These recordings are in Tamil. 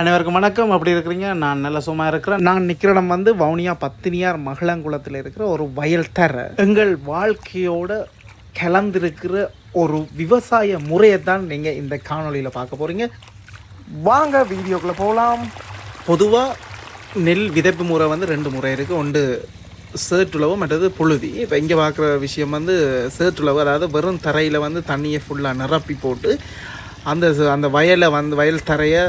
அனைவருக்கும் வணக்கம். அப்படி இருக்கிறீங்க? நான் நல்ல சும்மா இருக்கிறேன். நான் நிற்கிற இடம் வந்து வவுனியா பத்தினியார் மகளங்குளத்தில் இருக்கிற ஒரு வயல் தர. எங்கள் வாழ்க்கையோட கலந்திருக்கிற ஒரு விவசாய முறையை தான் நீங்கள் இந்த காணொலியில் பார்க்க போகிறீங்க வாங்க வீடியோக்குள்ளே போகலாம் பொதுவாக நெல் விதைப்பு முறை வந்து ரெண்டு முறை இருக்குது ஒன்று சேற்றுளவு மற்றது புழுதி. இப்போ இங்கே பார்க்குற விஷயம் வந்து சேற்றுளவு அதாவது வெறும் தரையில் வந்து தண்ணியை ஃபுல்லாக நிரப்பி போட்டு அந்த அந்த வயலை வந்து வயல் தரையை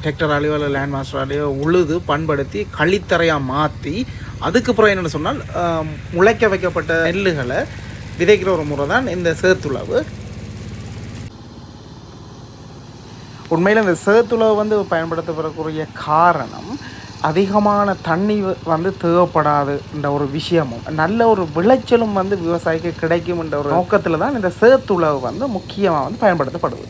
டிராக்டராலேயோ இல்லை லேண்ட் மாஸ்டராலேயோ உழுது பண்படுத்தி களித்தரையாக மாற்றி அதுக்கப்புறம் என்னென்னு சொன்னால் முளைக்க வைக்கப்பட்ட நெல்லுகளை விதைக்கிற ஒரு முறை தான் இந்த சேத்துளவு உண்மையில் இந்த சேத்துளவு வந்து பயன்படுத்தப்படக்கூடிய காரணம் அதிகமான தண்ணி வந்து தேவைப்படாது என்ற ஒரு விஷயமும் நல்ல ஒரு விளைச்சலும் வந்து விவசாயிக்கு கிடைக்கும் என்ற ஒரு நோக்கத்தில் தான் இந்த சேத்துளவு வந்து முக்கியமாக வந்து பயன்படுத்தப்படுது.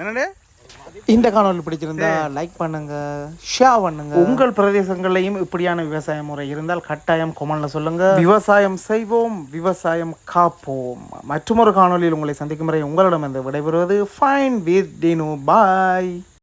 என்னடே இந்த காணொலி பிடிச்சிருந்தா லைக் பண்ணுங்க ஷேர் பண்ணுங்க. உங்கள் பிரதேசங்களையும் இப்படியான விவசாய முறை இருந்தால் கட்டாயம் கொமல்ல சொல்லுங்க. விவசாயம் செய்வோம் விவசாயம் காப்போம். மற்றொரு காணொலியில் உங்களை சந்திக்கும் முறை உங்களிடம் இந்த விடைபெறுவது ஃபைன் வித் டினு பாய்